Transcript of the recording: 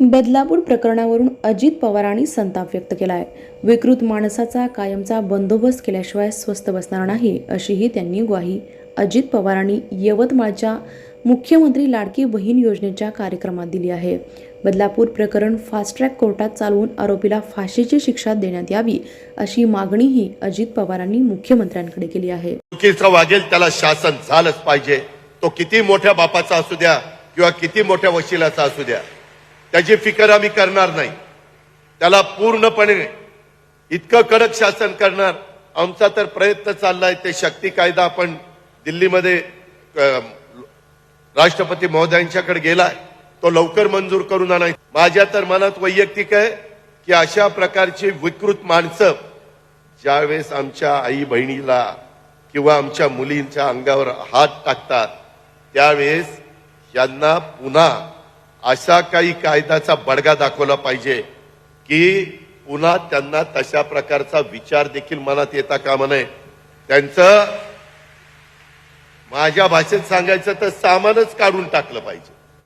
बदलापूर प्रकरणावरून अजित पवारांनी संताप व्यक्त केला आहे विकृत माणसाचा कायमचा बंदोबस्त केल्याशिवाय स्वस्त बसणार नाही अशीही त्यांनी ग्वाही. अजित पवारांनी यवतमाळच्या मुख्यमंत्री लाडकी बहीण योजनेच्या कार्यक्रमात दिली आहे. बदलापूर प्रकरण फास्ट ट्रॅक कोर्टात चालवून आरोपीला फाशीची शिक्षा देण्यात यावी अशी मागणीही अजित पवारांनी मुख्यमंत्र्यांकडे केली आहे. वागेल त्याला शासन झालंच पाहिजे. तो किती मोठ्या बापाचा असू द्या किंवा किती मोठ्या वशिलाचा असू द्या. त्याची फिकर आम्ही करणार नाही. त्याला पूर्णपणे इतकं कडक शासन करणार आमचा तर प्रयत्न चाललाय ते शक्ती कायदा आपण दिल्लीमध्ये राष्ट्रपती महोदयांच्याकडे गेलाय तो लवकर मंजूर करून आणाय माझ्या तर मनात वैयक्तिक आहे की अशा प्रकारची विकृत माणसं ज्यावेळेस आमच्या आई बहिणीला किंवा आमच्या मुलींच्या अंगावर हात टाकतात त्यावेळेस यांना पुन्हा असा काही कायद्याचा बडगा दाखवला पाहिजे की पुन्हा त्यांना तशा प्रकारचा विचार देखील मनात येता कामा नये. त्यांचं माझ्या भाषेत सांगायचं तर सामानच काढून टाकलं पाहिजे.